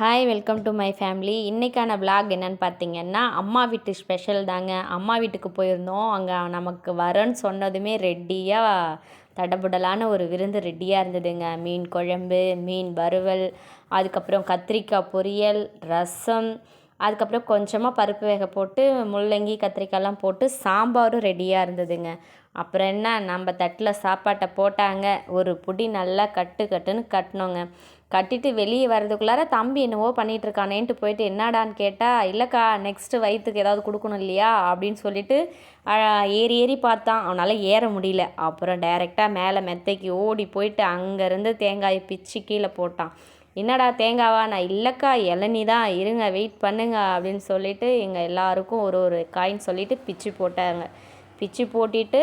Hi welcome to my family இன்றைக்கான vlog என்னென்னு பார்த்தீங்கன்னா அம்மா வீட்டு ஸ்பெஷல் தாங்க. அம்மா வீட்டுக்கு போயிருந்தோம். அங்கே நமக்கு வரேன்னு சொன்னதுமே ரெடியாக தடபுடலான ஒரு விருந்து ரெடியாக இருந்ததுங்க. மீன் குழம்பு மீன் வறுவல் அதுக்கப்புறம் கத்திரிக்காய் பொரியல் ரசம் அதுக்கப்புறம் கொஞ்சமாக பருப்பு வேக போட்டு முள்ளங்கி கத்திரிக்காய்லாம் போட்டு சாம்பாரும் ரெடியாக இருந்ததுங்க. அப்புறம் என்ன நம்ம தட்டில் சாப்பாட்டை போட்டாங்க. ஒரு புடி நல்லா கட்டு கட்டுன்னு கட்டினோங்க. கட்டிட்டு வெளியே வர்றதுக்குள்ளார தம்பி என்னவோ பண்ணிகிட்ருக்கானேன்ட்டு போயிட்டு என்னடான்னு கேட்டால் இல்லைக்கா நெக்ஸ்ட்டு வயிற்றுக்கு ஏதாவது கொடுக்கணும் இல்லையா? அப்படின்னு சொல்லிட்டு ஏறி ஏறி பார்த்தான். அவனால் ஏற முடியல. அப்புறம் டைரெக்டாக மேலே மெத்தைக்கு ஓடி போயிட்டு அங்கேருந்து தேங்காயை பிச்சு கீழே போட்டான். என்னடா தேங்காவா? நான் இல்லைக்கா இளநி தான் இருங்க வெயிட் பண்ணுங்க அப்படின்னு சொல்லிட்டு எங்கள் எல்லாருக்கும் ஒரு ஒரு காயின் சொல்லிவிட்டு பிச்சு போட்டாங்க. பிச்சு போட்டிட்டு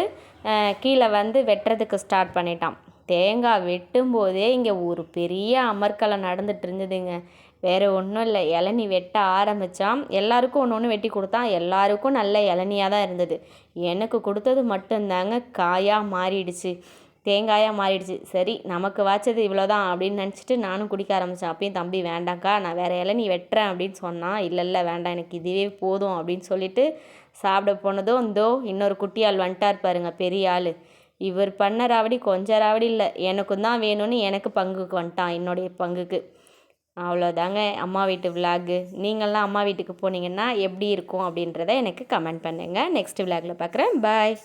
கீழே வந்து வெட்டுறதுக்கு ஸ்டார்ட் பண்ணிட்டான். தேங்காய் வெட்டும்போதே இங்கே ஒரு பெரிய அமர்க்கலை நடந்துட்டு இருந்ததுங்க. வேறு ஒன்றும் இல்லை. இளநீ வெட்ட ஆரம்பித்தான் எல்லாருக்கும் ஒன்று ஒன்று வெட்டி கொடுத்தான். எல்லாருக்கும் நல்ல இளநியாக தான் இருந்தது. எனக்கு கொடுத்தது மட்டும்தாங்க. காயாக மாறிடுச்சு. தேங்காயாக மாறிடுச்சு. சரி நமக்கு வாய்ச்சது இவ்வளோதான் அப்படின்னு நினச்சிட்டு நானும் குடிக்க ஆரம்பித்தேன் அப்பயும் தம்பி வேண்டாங்க்கா நான் வேறு இளநீ வெட்டுறேன் அப்படின்னு சொன்னான் இல்லை இல்லை வேண்டாம் எனக்கு இதுவே போதும் அப்படின்னு சொல்லிட்டு சாப்பிட போனதும் இந்தோ இன்னொரு குட்டி ஆள் வந்துட்டார் பாருங்க பெரிய ஆள். இவர் பண்ண ராவடி கொஞ்சம் ராவடி இல்லை. எனக்கும் தான் வேணும்னு எனக்கு பங்குக்கு வந்துட்டான் என்னுடைய பங்குக்கு. அவ்வளோதாங்க அம்மா வீட்டு விலாகு நீங்கள்லாம் அம்மா வீட்டுக்கு போனீங்கன்னா எப்படி இருக்கும் அப்படின்றத எனக்கு கமெண்ட் பண்ணுங்கள் நெக்ஸ்ட் விலாகில் பார்க்குறேன் பாய்